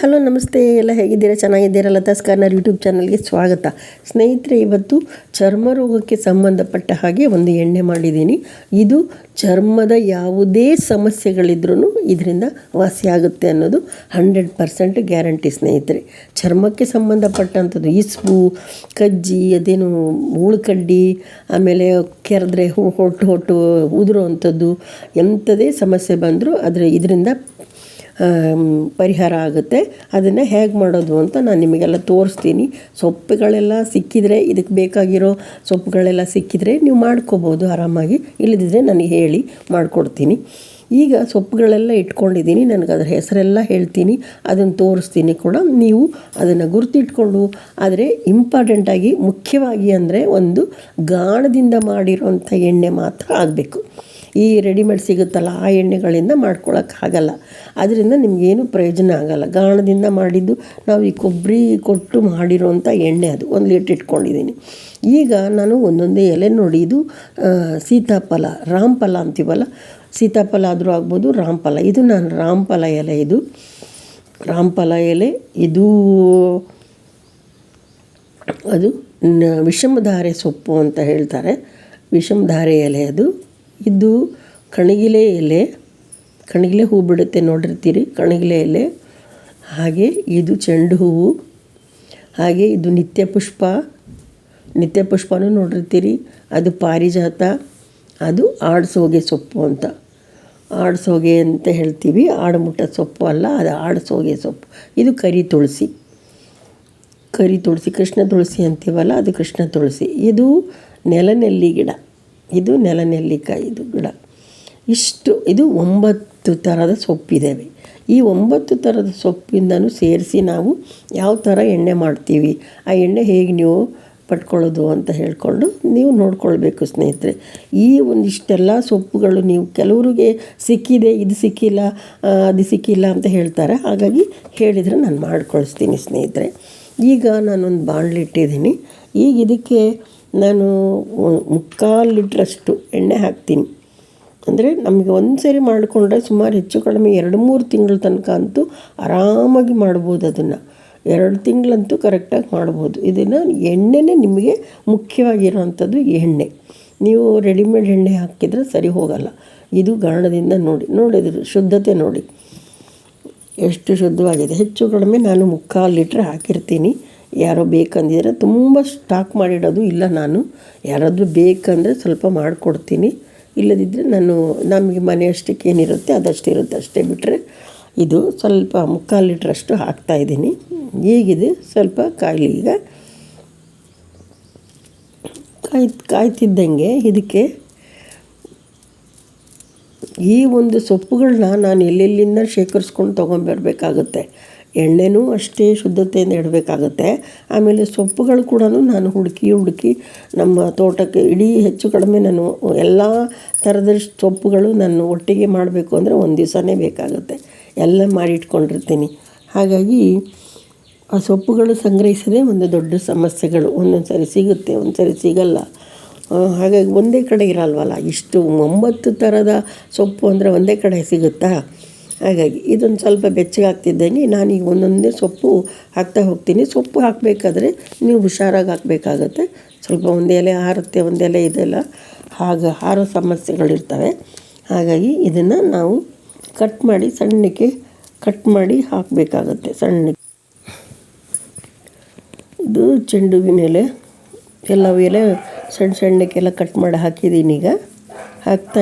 Hello, ನಮಸ್ತೆ. ಎಲ್ಲ ಹೇಗಿದ್ದೀರಾ? ಚೆನ್ನಾಗಿದ್ದೀರಾ? ಲತಾಸ್ ಯೂಟ್ಯೂಬ್ ಚಾನಲ್ಗೆ ಸ್ವಾಗತ. ಸ್ನೇಹಿತರೆ, ಇವತ್ತು ಚರ್ಮ ರೋಗಕ್ಕೆ ಸಂಬಂಧಪಟ್ಟ ಹಾಗೆ ಒಂದು ಎಣ್ಣೆ ಮಾಡಿದ್ದೀನಿ. ಇದು ಚರ್ಮದ ಯಾವುದೇ ಸಮಸ್ಯೆಗಳಿದ್ರೂ ಇದರಿಂದ ವಾಸಿಯಾಗುತ್ತೆ ಅನ್ನೋದು ಹಂಡ್ರೆಡ್ ಪರ್ಸೆಂಟ್ ಗ್ಯಾರಂಟಿ ಸ್ನೇಹಿತರೆ. ಚರ್ಮಕ್ಕೆ ಸಂಬಂಧಪಟ್ಟಂಥದ್ದು ಇಸ್ಬು, ಕಜ್ಜಿ, ಅದೇನು ಉಳ್ಕಡ್ಡಿ ಆಮೇಲೆ ಕೆರೆದ್ರೆ ಹೊಟ್ಟು ಹೊಟ್ಟು ಉದುರೋ ಅಂಥದ್ದು ಎಂಥದೇ ಸಮಸ್ಯೆ ಬಂದರೂ ಅದರ ಇದರಿಂದ ಪರಿಹಾರ ಆಗುತ್ತೆ. ಅದನ್ನು ಹೇಗೆ ಮಾಡೋದು ಅಂತ ನಾನು ನಿಮಗೆಲ್ಲ ತೋರಿಸ್ತೀನಿ. ಸೊಪ್ಪುಗಳೆಲ್ಲ ಸಿಕ್ಕಿದರೆ ಇದಕ್ಕೆ ಬೇಕಾಗಿರೋ ಸೊಪ್ಪುಗಳೆಲ್ಲ ಸಿಕ್ಕಿದರೆ ನೀವು ಮಾಡ್ಕೋಬೋದು ಆರಾಮಾಗಿ. ಇಲ್ಲದಿದ್ದರೆ ನನಗೆ ಹೇಳಿ ಮಾಡಿಕೊಡ್ತೀನಿ. ಈಗ ಸೊಪ್ಪುಗಳೆಲ್ಲ ಇಟ್ಕೊಂಡಿದ್ದೀನಿ. ನನಗೆ ಅದರ ಹೆಸರೆಲ್ಲ ಹೇಳ್ತೀನಿ. ಅದನ್ನು ತೋರಿಸ್ತೀನಿ ಕೂಡ. ನೀವು ಅದನ್ನು ಗುರುತಿಟ್ಕೊಂಡು, ಆದರೆ ಇಂಪಾರ್ಟೆಂಟಾಗಿ ಮುಖ್ಯವಾಗಿ ಅಂದರೆ ಒಂದು ಗಾಣದಿಂದ ಮಾಡಿರೋಂಥ ಎಣ್ಣೆ ಮಾತ್ರ ಆಗಬೇಕು. ಈ ರೆಡಿಮೇಡ್ ಸಿಗುತ್ತಲ್ಲ, ಆ ಎಣ್ಣೆಗಳಿಂದ ಮಾಡ್ಕೊಳ್ಳೋಕ್ಕಾಗಲ್ಲ ಅದರಿಂದ ನಿಮಗೇನು ಪ್ರಯೋಜನ ಆಗಲ್ಲ. ಗಾಣದಿಂದ ಮಾಡಿದ್ದು ನಾವು ಈ ಕೊಬ್ಬರಿ ಕೊಟ್ಟು ಮಾಡಿರೋವಂಥ ಎಣ್ಣೆ ಅದು. ಒಂದು ಲೀಟ್ರ್ ಇಟ್ಕೊಂಡಿದ್ದೀನಿ. ಈಗ ನಾನು ಒಂದೊಂದೇ ಎಲೆ ನೋಡಿ ಇದು ಸೀತಾಫಲ, ರಾಮಫಲ ಅಂತೀವಲ್ಲ? ಸೀತಾಫಲ ಆದರೂ ಆಗ್ಬೋದು, ರಾಮಫಲ. ಇದು ನಾನು ರಾಮಫಲ ಎಲೆ ಇದು. ರಾಮಫಲ ಎಲೆ ಇದು ಅದು ವಿಷಮಧಾರೆ ಸೊಪ್ಪು ಅಂತ ಹೇಳ್ತಾರೆ. ವಿಷಮಧಾರೆ ಎಲೆ ಅದು. ಇದು ಕಣಗಿಲೆ ಎಲೆ, ಕಣಗಿಲೆ ಹೂ ಬಿಡುತ್ತೆ ನೋಡಿರ್ತೀರಿ, ಕಣಗಿಲೆ ಎಲೆ. ಹಾಗೆ ಇದು ಚೆಂಡು ಹೂವು, ಹಾಗೆ ಇದು ನಿತ್ಯ ಪುಷ್ಪ. ನಿತ್ಯ ಪುಷ್ಪನೂ ನೋಡಿರ್ತೀರಿ, ಅದು ಪಾರಿಜಾತ, ಅದು ಆಡ್ಸೋಗೆ ಸೊಪ್ಪು ಅಂತ. ಆಡ್ಸೋಗೆ ಅಂತ ಹೇಳ್ತೀವಿ, ಆಡುಮುಟ್ಟ ಸೊಪ್ಪು ಅಲ್ಲ, ಅದು ಆಡ್ಸೋಗೆ ಸೊಪ್ಪು. ಇದು ಕರಿ ತುಳಸಿ. ಕರಿ ತುಳಸಿ, ಕೃಷ್ಣ ತುಳಸಿ ಅಂತೀವಲ್ಲ, ಅದು ಕೃಷ್ಣ ತುಳಸಿ. ಇದು ನೆಲನೆಲ್ಲಿ ಗಿಡ. ಇದು ನೆಲನೆಲ್ಲಿಕಾಯಿ, ಇದು ಗಿಡ. ಇಷ್ಟು, ಇದು ಒಂಬತ್ತು ಥರದ ಸೊಪ್ಪಿದ್ದಾವೆ. ಈ ಒಂಬತ್ತು ಥರದ ಸೊಪ್ಪಿಂದನೂ ಸೇರಿಸಿ ನಾವು ಯಾವ ಥರ ಎಣ್ಣೆ ಮಾಡ್ತೀವಿ, ಆ ಎಣ್ಣೆ ಹೇಗೆ ನೀವು ಪಟ್ಕೊಳ್ಳೋದು ಅಂತ ಹೇಳಿಕೊಂಡು ನೀವು ನೋಡ್ಕೊಳ್ಬೇಕು ಸ್ನೇಹಿತರೆ. ಈ ಒಂದಿಷ್ಟೆಲ್ಲ ಸೊಪ್ಪುಗಳು ನೀವು ಕೆಲವರಿಗೆ ಸಿಕ್ಕಿದೆ, ಇದು ಸಿಕ್ಕಿಲ್ಲ ಅದು ಸಿಕ್ಕಿಲ್ಲ ಅಂತ ಹೇಳ್ತಾರೆ. ಹಾಗಾಗಿ ಹೇಳಿದರೆ ನಾನು ಮಾಡ್ಕೊಳಿಸ್ತೀನಿ ಸ್ನೇಹಿತರೆ. ಈಗ ನಾನೊಂದು ಬಾಣಲಿ ಇಟ್ಟಿದ್ದೀನಿ. ಈಗ ಇದಕ್ಕೆ ನಾನು ಮುಕ್ಕಾಲು ಲೀಟ್ರಷ್ಟು ಎಣ್ಣೆ ಹಾಕ್ತೀನಿ. ಅಂದರೆ ನಮಗೆ ಒಂದು ಸರಿ ಮಾಡಿಕೊಂಡ್ರೆ ಸುಮಾರು ಹೆಚ್ಚು ಕಡಿಮೆ ಎರಡು ಮೂರು ತಿಂಗಳ ತನಕ ಅಂತೂ ಆರಾಮಾಗಿ ಮಾಡ್ಬೋದು ಅದನ್ನು. ಎರಡು ತಿಂಗಳಂತೂ ಕರೆಕ್ಟಾಗಿ ಮಾಡ್ಬೋದು. ಇದನ್ನು ಎಣ್ಣೆನೇ ನಿಮಗೆ ಮುಖ್ಯವಾಗಿರೋವಂಥದ್ದು ಎಣ್ಣೆ. ನೀವು ರೆಡಿಮೇಡ್ ಎಣ್ಣೆ ಹಾಕಿದರೆ ಸರಿ ಹೋಗಲ್ಲ. ಇದು ಗಾಣದಿಂದ ನೋಡಿ ನೋಡಿದ್ರು ಶುದ್ಧತೆ ನೋಡಿ. ಎಷ್ಟು ಶುದ್ಧವಾಗಿದೆ. ಹೆಚ್ಚು ಕಡಿಮೆ ನಾನು ಮುಕ್ಕಾಲು ಲೀಟ್ರ್ ಹಾಕಿರ್ತೀನಿ. ಯಾರೋ ಬೇಕಂದಿದ್ರೆ ತುಂಬ ಸ್ಟಾಕ್ ಮಾಡಿಡೋದು ಇಲ್ಲ ನಾನು. ಯಾರಾದರೂ ಬೇಕಂದರೆ ಸ್ವಲ್ಪ ಮಾಡಿಕೊಡ್ತೀನಿ. ಇಲ್ಲದಿದ್ದರೆ ನಾನು ನಮಗೆ ಮನೆಯಷ್ಟಕ್ಕೆ ಏನಿರುತ್ತೆ ಅದಷ್ಟು ಇರುತ್ತೆ ಅಷ್ಟೇ ಬಿಟ್ಟರೆ ಇದು ಸ್ವಲ್ಪ ಮುಕ್ಕಾಲು ಲೀಟ್ರಷ್ಟು ಹಾಕ್ತಾಯಿದ್ದೀನಿ ಈಗಿದೆ ಸ್ವಲ್ಪ ಕಾಯಿಲೆ ಈಗ. ಕಾಯ್ ಕಾಯ್ತಿದ್ದಂಗೆ ಇದಕ್ಕೆ ಈ ಒಂದು ಸೊಪ್ಪುಗಳನ್ನ ನಾನು ಎಲ್ಲೆಲ್ಲಿಂದ ಶೇಖರಿಸ್ಕೊಂಡು ತೊಗೊಂಬರ್ಬೇಕಾಗುತ್ತೆ ಎಣ್ಣೆನೂ ಅಷ್ಟೇ ಶುದ್ಧತೆಯಿಂದ ಇಡಬೇಕಾಗತ್ತೆ. ಆಮೇಲೆ ಸೊಪ್ಪುಗಳು ಕೂಡ ನಾನು ಹುಡುಕಿ ಹುಡುಕಿ ನಮ್ಮ ತೋಟಕ್ಕೆ ಇಡೀ ಹೆಚ್ಚು ಕಡಿಮೆ ನಾನು ಎಲ್ಲ ಥರದ ಸೊಪ್ಪುಗಳು ನಾನು ಒಟ್ಟಿಗೆ ಮಾಡಬೇಕು ಅಂದರೆ ಒಂದು ದಿವಸನೇ ಬೇಕಾಗುತ್ತೆ. ಎಲ್ಲ ಮಾಡಿಟ್ಕೊಂಡಿರ್ತೀನಿ ಹಾಗಾಗಿ ಆ ಸೊಪ್ಪುಗಳು ಸಂಗ್ರಹಿಸದೇ ಒಂದು ದೊಡ್ಡ ಸಮಸ್ಯೆಗಳು. ಒಂದೊಂದು ಸರಿ ಸಿಗುತ್ತೆ ಒಂದು ಸರಿ ಸಿಗಲ್ಲ ಹಾಗಾಗಿ ಒಂದೇ ಕಡೆ ಇರಲ್ವಲ್ಲ? ಇಷ್ಟು ಒಂಬತ್ತು ಥರದ ಸೊಪ್ಪು ಅಂದರೆ ಒಂದೇ ಕಡೆ ಸಿಗುತ್ತಾ? ಹಾಗಾಗಿ ಇದೊಂದು ಸ್ವಲ್ಪ ಬೆಚ್ಚಗಾಗ್ತಿದ್ದಂಗೆ ನಾನೀಗ ಒಂದೊಂದೇ ಸೊಪ್ಪು ಹಾಕ್ತಾ ಹೋಗ್ತೀನಿ. ಸೊಪ್ಪು ಹಾಕಬೇಕಾದ್ರೆ ನೀವು ಹುಷಾರಾಗಿ ಹಾಕಬೇಕಾಗತ್ತೆ. ಸ್ವಲ್ಪ ಒಂದು ಎಲೆ ಹಾರುತ್ತೆ ಒಂದು ಎಲೆ ಇದೆಲ್ಲ ಹಾಗೆ ಹಾರೋ ಸಮಸ್ಯೆಗಳಿರ್ತವೆ. ಹಾಗಾಗಿ ಇದನ್ನು ನಾವು ಕಟ್ ಮಾಡಿ ಸಣ್ಣಕ್ಕೆ ಕಟ್ ಮಾಡಿ ಹಾಕಬೇಕಾಗತ್ತೆ ಸಣ್ಣಕ್ಕೆ. ಇದು ಚೆಂಡುವಿನ ಎಲೆ. ಎಲ್ಲ ಎಲೆ ಸಣ್ಣ ಸಣ್ಣಕ್ಕೆಲ್ಲ ಕಟ್ ಮಾಡಿ ಹಾಕಿದ್ದೀನಿ ಈಗ ಹಾಕ್ತಾ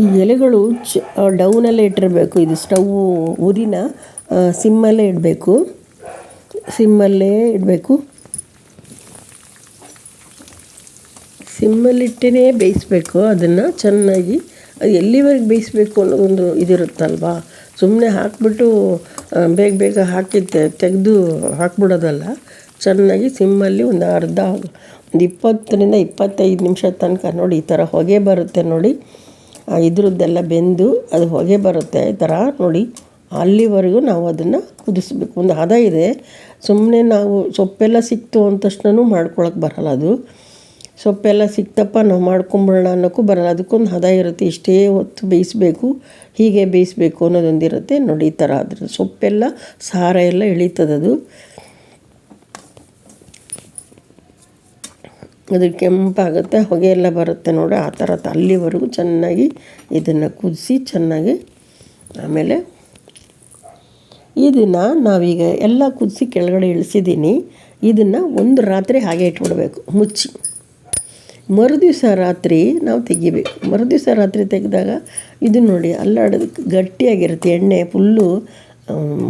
ಈ ಎಲೆಗಳು ಚ ಡೌನಲ್ಲೇ ಇಟ್ಟಿರಬೇಕು. ಇದು ಸ್ಟವ್ ಉರಿನ ಸಿಮ್ಮಲ್ಲೇ ಇಡಬೇಕು. ಸಿಮ್ಮಲ್ಲೇ ಇಡಬೇಕು. ಸಿಮ್ಮಲ್ಲಿಟ್ಟೇ ಬೇಯಿಸ್ಬೇಕು. ಅದನ್ನು ಚೆನ್ನಾಗಿ, ಅದು ಎಲ್ಲಿವರೆಗೆ ಬೇಯಿಸ್ಬೇಕು ಅನ್ನೋದೊಂದು ಇದಿರುತ್ತಲ್ವಾ ಸುಮ್ಮನೆ ಹಾಕ್ಬಿಟ್ಟು ಬೇಗ ಬೇಗ ಹಾಕಿ ತೆಗೆದು ಹಾಕ್ಬಿಡೋದಲ್ಲ. ಚೆನ್ನಾಗಿ ಸಿಮ್ಮಲ್ಲಿ ಒಂದು ಅರ್ಧ, ಒಂದು ಇಪ್ಪತ್ತರಿಂದ ಇಪ್ಪತ್ತೈದು ನಿಮಿಷ ತನಕ ನೋಡಿ, ಈ ಥರ ಹೊಗೆ ಬರುತ್ತೆ ನೋಡಿ. ಇದ್ರದ್ದೆಲ್ಲ ಬೆಂದು ಅದು ಹೊಗೆ ಬರುತ್ತೆ ಈ ಥರ ನೋಡಿ. ಅಲ್ಲಿವರೆಗೂ ನಾವು ಅದನ್ನು ಕುದಿಸ್ಬೇಕು. ಒಂದು ಹದ ಇದೆ. ಸುಮ್ಮನೆ ನಾವು ಸೊಪ್ಪೆಲ್ಲ ಸಿಕ್ತು ಅಂದ ತಕ್ಷಣ ಮಾಡ್ಕೊಳಕ್ಕೆ ಬರಲ್ಲ ಅದು. ಸೊಪ್ಪೆಲ್ಲ ಸಿಕ್ತಪ್ಪ, ನಾವು ಮಾಡ್ಕೊಂಬಿಡೋಣ ಅನ್ನೋಕ್ಕೂ ಬರಲ್ಲ. ಅದಕ್ಕೊಂದು ಹದ ಇರುತ್ತೆ. ಇಷ್ಟೇ ಹೊತ್ತು ಬೇಯಿಸಬೇಕು. ಹೀಗೆ ಬೇಯಿಸಬೇಕು ಅನ್ನೋದೊಂದಿರುತ್ತೆ. ನೋಡಿ ಈ ಥರ ಅದ್ರ ಸೊಪ್ಪೆಲ್ಲ ಸಾರ ಎಲ್ಲ ಇಳೀತದದು. ಅದು ಕೆಂಪಾಗುತ್ತೆ, ಹೊಗೆ ಎಲ್ಲ ಬರುತ್ತೆ ನೋಡಿ, ಆ ಥರ ಅಲ್ಲಿವರೆಗೂ ಚೆನ್ನಾಗಿ ಇದನ್ನು ಕುದಿಸಿ ಚೆನ್ನಾಗಿ ಆಮೇಲೆ ಇದನ್ನು ನಾವೀಗ ಎಲ್ಲ ಕುದಿಸಿ ಕೆಳಗಡೆ ಇಳಿಸಿದ್ದೀನಿ. ಇದನ್ನು ಒಂದು ರಾತ್ರಿ ಹಾಗೆ ಇಟ್ಬಿಡ್ಬೇಕು, ಮುಚ್ಚಿ. ಮರುದಿವಸ ರಾತ್ರಿ ನಾವು ತೆಗಿಬೇಕು ಮರುದಿವಸ ರಾತ್ರಿ ತೆಗೆದಾಗ ಇದು ನೋಡಿ, ಅಲ್ಲಾಡೋದಕ್ಕೆ ಗಟ್ಟಿಯಾಗಿರುತ್ತೆ, ಎಣ್ಣೆ ಫುಲ್ಲು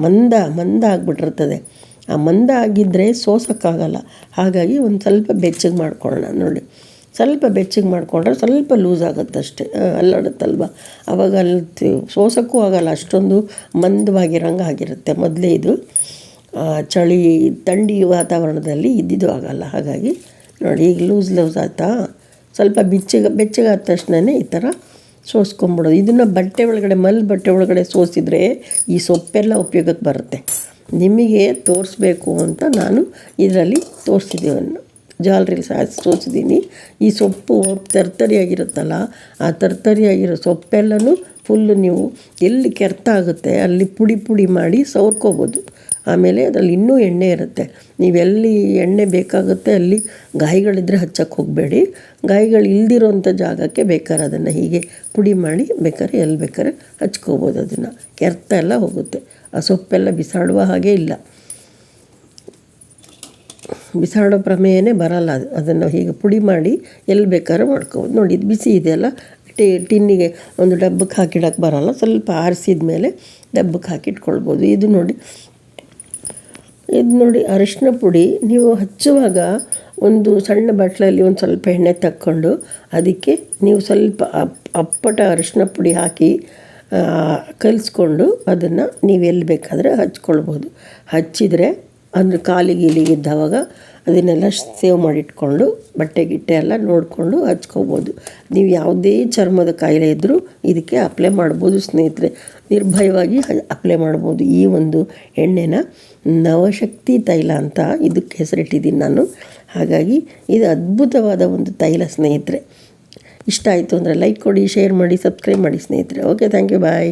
ಮಂದ ಮಂದ ಆಗಿಬಿಟ್ಟಿರ್ತದೆ. ಮಂದ ಆಗಿದ್ದರೆ ಸೋಸೋಕ್ಕಾಗಲ್ಲ. ಹಾಗಾಗಿ ಒಂದು ಸ್ವಲ್ಪ ಬೆಚ್ಚಗೆ ಮಾಡ್ಕೊಳ್ಳೋಣ ನೋಡಿ. ಸ್ವಲ್ಪ ಬೆಚ್ಚಗೆ ಮಾಡಿಕೊಂಡ್ರೆ ಸ್ವಲ್ಪ ಲೂಸ್ ಆಗುತ್ತೆ ಅಷ್ಟೇ ಅಲ್ಲಾಡುತ್ತಲ್ವ? ಆವಾಗ ಅಲ್ಲಿ ಸೋಸೋಕ್ಕೂ ಆಗಲ್ಲ, ಅಷ್ಟೊಂದು ಮಂದವಾಗಿರಂಗೆ ಆಗಿರುತ್ತೆ. ಮೊದಲೇ ಇದು ಚಳಿ, ಥಂಡಿ ವಾತಾವರಣದಲ್ಲಿ ಇದ್ದಿದ್ದು ಆಗಲ್ಲ. ಹಾಗಾಗಿ ನೋಡಿ, ಈಗ ಲೂಸ್ ಲೂಸ್ ಆಯ್ತಾ? ಸ್ವಲ್ಪ ಬೆಚ್ಚಗೆ, ಬೆಚ್ಚಗಾದ ತಕ್ಷಣವೇ ಈ ಥರ ಸೋಸ್ಕೊಂಬಿಡೋದು ಇದನ್ನು ಬಟ್ಟೆ ಒಳಗಡೆ, ಮಲ್ ಬಟ್ಟೆ ಒಳಗಡೆ ಸೋಸಿದರೆ ಈ ಸೊಪ್ಪೆಲ್ಲ ಉಪಯೋಗಕ್ಕೆ ಬರುತ್ತೆ. ನಿಮಗೆ ತೋರಿಸ್ಬೇಕು ಅಂತ ನಾನು ಇದರಲ್ಲಿ ತೋರಿಸಿದ್ದೇವನ್ನು ಜಾಲ್ರಿಲ್ ಸಹ ತೋರಿಸಿದ್ದೀನಿ. ಈ ಸೊಪ್ಪು ತರ್ತರಿಯಾಗಿರುತ್ತಲ್ಲ, ಆ ತರ್ತರಿಯಾಗಿರೋ ಸೊಪ್ಪೆಲ್ಲನೂ ಫುಲ್ಲು ನೀವು ಎಲ್ಲಿ ಕೆರ್ತ ಆಗುತ್ತೆ ಅಲ್ಲಿ ಪುಡಿ ಪುಡಿ ಮಾಡಿ ಸವರ್ಕೋಬೋದು. ಆಮೇಲೆ ಅದರಲ್ಲಿ ಇನ್ನೂ ಎಣ್ಣೆ ಇರುತ್ತೆ. ನೀವೆಲ್ಲಿ ಎಣ್ಣೆ ಬೇಕಾಗುತ್ತೆ ಅಲ್ಲಿ ಗಾಯಿಗಳಿದ್ರೆ ಹಚ್ಚಕ್ಕೆ ಹೋಗಬೇಡಿ. ಗಾಯಿಗಳು ಇಲ್ದಿರೋಂಥ ಜಾಗಕ್ಕೆ ಬೇಕಾದ್ರೆ ಅದನ್ನು ಹೀಗೆ ಪುಡಿ ಮಾಡಿ ಬೇಕಾದ್ರೆ ಎಲ್ಲಿ ಬೇಕಾದ್ರೆ ಹಚ್ಕೋಬೋದು ಅದನ್ನು. ಕೆರ್ತ ಎಲ್ಲ ಹೋಗುತ್ತೆ. ಆ ಸೊಪ್ಪೆಲ್ಲ ಬಿಸಾಡುವ ಹಾಗೆ ಇಲ್ಲ. ಬಿಸಾಡೋ ಪ್ರಮೇಯನೇ ಬರಲ್ಲ ಅದು. ಅದನ್ನು ಹೀಗೆ ಪುಡಿ ಮಾಡಿ ಎಲ್ಲಿ ಬೇಕಾದ್ರೂ ಮಾಡ್ಕೋಬೋದು. ನೋಡಿ, ಇದು ಬಿಸಿ ಇದೆಯಲ್ಲ ಟಿ, ಟಿನ್ನಿಗೆ ಒಂದು ಡಬ್ಬಕ್ಕೆ ಹಾಕಿಡಕ್ಕೆ ಬರಲ್ಲ. ಸ್ವಲ್ಪ ಆರಿಸಿದ ಮೇಲೆ ಡಬ್ಬಕ್ಕೆ ಹಾಕಿಟ್ಕೊಳ್ಬೋದು. ಇದು ನೋಡಿ ಇದು ನೋಡಿ ಅರಿಶಿನ ಪುಡಿ. ನೀವು ಹಚ್ಚುವಾಗ ಒಂದು ಸಣ್ಣ ಬಟ್ಲಲ್ಲಿ ಒಂದು ಸ್ವಲ್ಪ ಎಣ್ಣೆ ತಕ್ಕೊಂಡು ಅದಕ್ಕೆ ನೀವು ಸ್ವಲ್ಪ ಅಪ್, ಅಪ್ಪಟ ಅರಿಶಿನ ಪುಡಿ ಹಾಕಿ ಕಲಿಸ್ಕೊಂಡು ಅದನ್ನು ನೀವು ಎಲ್ಲಿ ಬೇಕಾದರೆ ಹಚ್ಕೊಳ್ಬೋದು. ಹಚ್ಚಿದರೆ ಅಂದರೆ ಕಾಲಿಗೆ ಇಲಿಗೆ ಇದ್ದವಾಗ ಅದನ್ನೆಲ್ಲ ಸೇವ್ ಮಾಡಿಟ್ಕೊಂಡು ಬಟ್ಟೆ ಗಿಟ್ಟೆ ಎಲ್ಲ ನೋಡಿಕೊಂಡು ಹಚ್ಕೋಬೋದು. ನೀವು ಯಾವುದೇ ಚರ್ಮದ ಕಾಯಿಲೆ ಇದ್ದರೂ ಇದಕ್ಕೆ ಅಪ್ಲೈ ಮಾಡ್ಬೋದು ಸ್ನೇಹಿತರೆ. ನಿರ್ಭಯವಾಗಿ ಅಪ್ಲೈ ಮಾಡ್ಬೋದು. ಈ ಒಂದು ಎಣ್ಣೆನ ನವಶಕ್ತಿ ತೈಲ ಅಂತ ಇದಕ್ಕೆ ಹೆಸರಿಟ್ಟಿದ್ದೀನಿ ನಾನು. ಹಾಗಾಗಿ ಇದು ಅದ್ಭುತವಾದ ಒಂದು ತೈಲ ಸ್ನೇಹಿತರೆ. ಇಷ್ಟ ಆಯಿತು ಅಂದರೆ ಲೈಕ್ ಕೊಡಿ ಶೇರ್ ಮಾಡಿ ಸಬ್ಸ್ಕ್ರೈಬ್ ಮಾಡಿ ಸ್ನೇಹಿತರೆ. Okay thank you bye